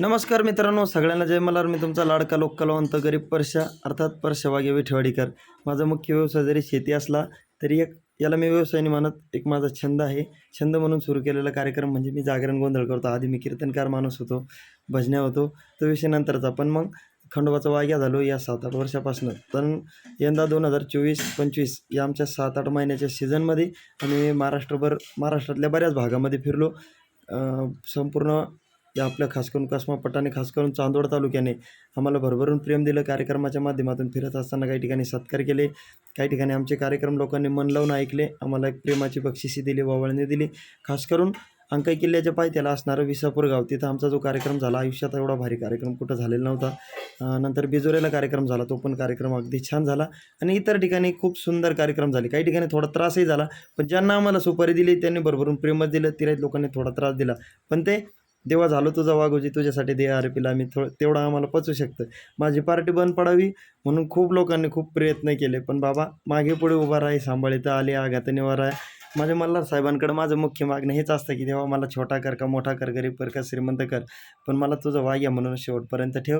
नमस्कार मित्रांनो सगळ्यांना जय मल्हार. मी तुमचा लाडका लोककलावंत गरीब परशा अर्थात परशा वागे विठेवाडीकर. माझा मुख्य व्यवसाय जरी शेती असला तरी एक याला मी व्यवसायाने मानत एक माझा छंद आहे. छंद म्हणून सुरू केलेला कार्यक्रम म्हणजे मी जागरण गोंधळ करतो. आधी मी कीर्तनकार माणूस होतो भजन्या होतो. तो विषय नंतरचा. पण मग खंडोबाचा वाग्या झालो या सात आठ वर्षापासून. पण यंदा दोन हजार चोवीस पंचवीस या आमच्या सात आठ महिन्याच्या सीझनमध्ये आम्ही महाराष्ट्रभर महाराष्ट्रातल्या बऱ्याच भागामध्ये फिरलो. संपूर्ण या आपल्या खास करून कसमापटाने खास करून चांदोड तालुक्याने आम्हाला भरभरून प्रेम दिलं. कार्यक्रमाच्या माध्यमातून फिरत असताना काही ठिकाणी सत्कार केले. काही ठिकाणी आमचे कार्यक्रम लोकांनी मन लावून ऐकले. आम्हाला एक प्रेमाची बक्षिसी दिली वावळणी दिली. खास करून अंकाई किल्ल्याच्या पायथ्याला असणारं विसापूर गाव तिथं आमचा जो कार्यक्रम झाला आयुष्यात एवढा भारी कार्यक्रम कुठं झालेला नव्हता. नंतर बिजोरेला कार्यक्रम झाला तो पण कार्यक्रम अगदी छान झाला. आणि इतर ठिकाणी खूप सुंदर कार्यक्रम झाले. काही ठिकाणी थोडा त्रासही झाला पण ज्यांना आम्हाला सुपारी दिली त्यांनी भरभरून प्रेमच दिलं. तिराईत लोकांनी थोडा त्रास दिला. पण ते देवा झालो तुझा वागोजी तुझ्यासाठी दे आर पीला आम्ही. थोडं तेवढं आम्हाला पचू शकतं. माझी पार्टी बंद पडावी म्हणून खूप लोकांनी खूप प्रयत्न केले. पण बाबा मागे पुढे उभा राही सांभाळिता आले आघात उभा राहा माझ्या मल्हार साहेबांकडे माझं मुख्य मागणं हेच असतं की देवा मला छोटा कर का मोठा कर गरीब कर का श्रीमंत कर? पण मला तुझं वाग्या म्हणून शेवटपर्यंत ठेव.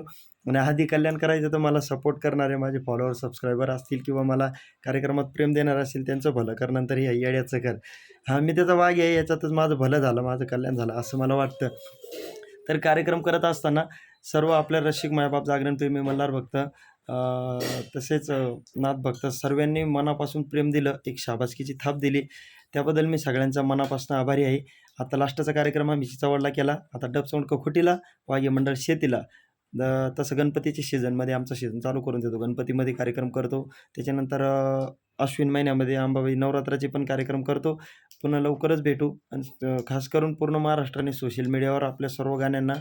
आणि आधी कल्याण करायचं तर मला सपोर्ट करणारे माझे फॉलोअर सबस्क्रायबर असतील किंवा मला कार्यक्रमात प्रेम देणार असतील त्यांचं भलं कर नंतर हे येड्याचं कर. हा मी त्याचा वाघ आहे याच्यातच माझं भलं झालं माझं कल्याण झालं असं मला वाटतं. तर कार्यक्रम करत असताना सर्व आपल्या रसिक मायबाप जागरण प्रेमी मल्हार भक्त तसेच नाथ भक्त सर्वांनी मनापासून प्रेम दिलं एक शाबासकीची थाप दिली. त्याबद्दल मी सगळ्यांचा मनापासून आभारी आहे. आता लास्टचा कार्यक्रम आम्ही चिचावडला केला. आता डबचौंड कखुटीला वाघे मंडळ शेतीला. द तसं गणपतीच्या सीझनमध्ये आमचं सीझन चालू करून देतो. गणपतीमध्ये कार्यक्रम करतो. त्याच्यानंतर अश्विन महिन्यामध्ये अंबाबाई नवरात्राचे पण कार्यक्रम करतो. पुन्हा लवकरच भेटू. आणि खास करून पूर्ण महाराष्ट्राने सोशल मीडियावर आपल्या सर्व गाण्यांना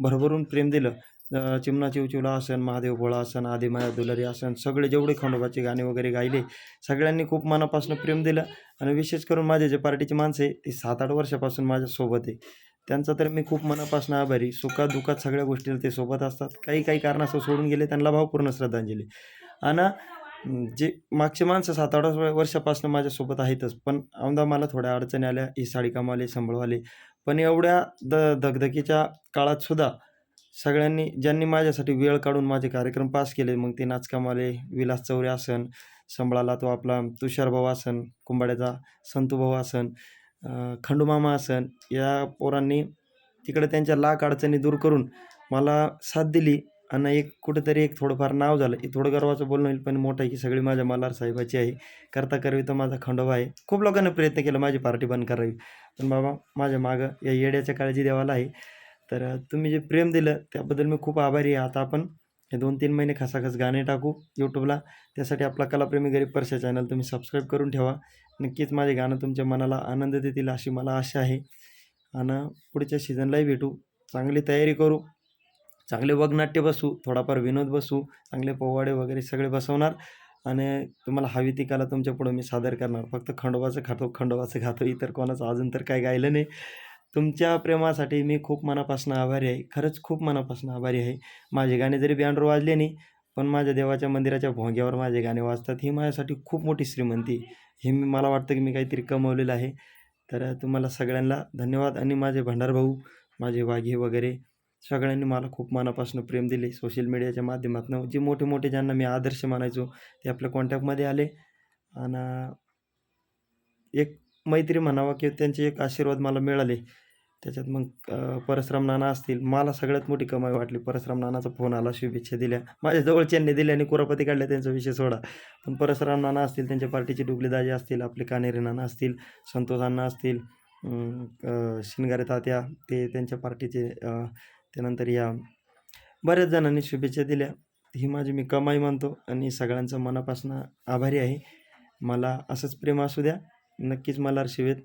भरभरून प्रेम दिलं. चिमणाची चिमणा चिवचिवला महादेव भोळा आसन आदिमाया दुलारी आसन सगळे जेवढे खंडोबाचे गाणे वगैरे गायले सगळ्यांनी खूप मनापासून प्रेम दिलं. आणि विशेष करून माझे जे पार्टीचे माणसं आहे ती सात आठ वर्षापासून माझ्यासोबत आहे. त्यांचा तर मी खूप मनापासून आभारी. सुखात दुःखात सगळ्या गोष्टीला ते सोबत असतात. काही काही कारणास्तव सोडून गेले त्यांना भावपूर्ण श्रद्धांजली. आणि जे मागचे माणसं सात आठ वर्षापासून माझ्यासोबत आहेतच पण औंदा मला थोड्या अडचणी आल्या. ही साडी कामाले सांभाळवाले. पण एवढ्या द धगधकीच्या काळातसुद्धा सगळ्यांनी ज्यांनी माझ्यासाठी वेळ काढून माझे कार्यक्रम पास केले मग ते नाचकामाले विलास चौरे आसन संबळाला तो आपला तुषारभाऊ आसन कुंभाड्याचा संतूभाऊ आसन खंडूमामा आसन या पोरांनी तिकडे त्यांच्या लाख अडचणी दूर करून मला साथ दिली आणि एक कुठेतरी एक थोडंफार नाव झालं. हे थोडं गर्वाचं बोलणं होईल पण मोठं आहे की सगळी माझ्या मल्हार साहेबाची आहे. करता करवी तर माझा खंडोबा आहे. खूप लोकांनी प्रयत्न केला माझी पार्टी बंद करावी. पण बाबा माझ्या मागं या येड्याच्या काळजी देवाला आहे. तर तुम्ही जे प्रेम दिलं त्याबद्दल मी खूप आभारी आहे. आता आपण हे दोन तीन महिने खसाखस गाणे टाकू यूट्यूबला त्यासाठी आपला कलाप्रेमी गरीब परशा चॅनल तुम्ही सबस्क्राईब करून ठेवा. नक्कीच माझे गाणं तुमच्या मनाला आनंद देतील अशी मला आशा आहे. आणि पुढच्या सीझनलाही भेटू. चांगली तयारी करू. चांगले वगनाट्य बसू. थोडाफार विनोद बसू. चांगले पोवाडे वगैरे सगळे बसवणार. आणि तुम्हाला हवी ती कला तुमच्या पुढं मी सादर करणार. फक्त खंडोबाचं खातो खंडोबाचं खातो इतर कोणाचं अजून तर काय गायलं नाही. तुमच्या प्रेमासाठी मी खूप मनापासून आभारी आहे. खरंच खूप मनापासून आभारी आहे. माझे गाणे जरी बँडवर वाजले नाही पण माझ्या देवाच्या मंदिराच्या भोंग्यावर माझे गाणे वाजतात. ही माझ्यासाठी खूप मोठी श्रीमंती हे मी मला वाटतं की मी काहीतरी कमवलेलं आहे. तर तुम्हाला सगळ्यांना धन्यवाद आणि माझे भंडार भाऊ माझे वाघे वगैरे सगळ्यांनी मला खूप मनापासून प्रेम दिले. सोशल मीडियाच्या माध्यमातून जे मोठे मोठे ज्यांना मी आदर्श मानायचो ते आपल्या कॉन्टॅक्टमध्ये आले. आणि एक मैत्री म्हणावा की त्यांचे एक आशीर्वाद मला मिळाले त्याच्यात मग परसराम नाना असतील. मला सगळ्यात मोठी कमाई वाटली. परसराम नानाचा फोन आला शुभेच्छा दिल्या. माझ्या जवळच्यांनी दिल्या आणि कुरापती काढल्या त्यांचा विषय सोडा. पण परसराम नाना असतील त्यांच्या पार्टीचे डुबलेदाजे असतील आपले कानेरे नाना असतील संतोष अण्णा असतील शिनगारे तात्या ते त्यांच्या पार्टीचे त्यानंतर या बऱ्याच जणांनी शुभेच्छा दिल्या. ही माझी मी कमाई मानतो आणि सगळ्यांचं मनापासून आभारी आहे. मला असंच प्रेम असू द्या. नक्कीच मला शिवेत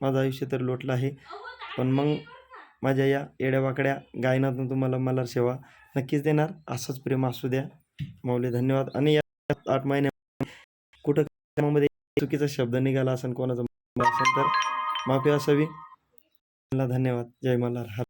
माझं आयुष्य तर लोटलं आहे. पण मग माझ्या या येड्यावाकड्या गायनातून तुम्हाला मला सेवा नक्कीच देणार. असंच प्रेम असू द्या. माऊली धन्यवाद. आणि या आठ महिन्या कुठं कामामध्ये चुकीचा शब्द निघाला असेल कोणाचा असेल तर माफी असावी. धन्यवाद. जय मल्हार.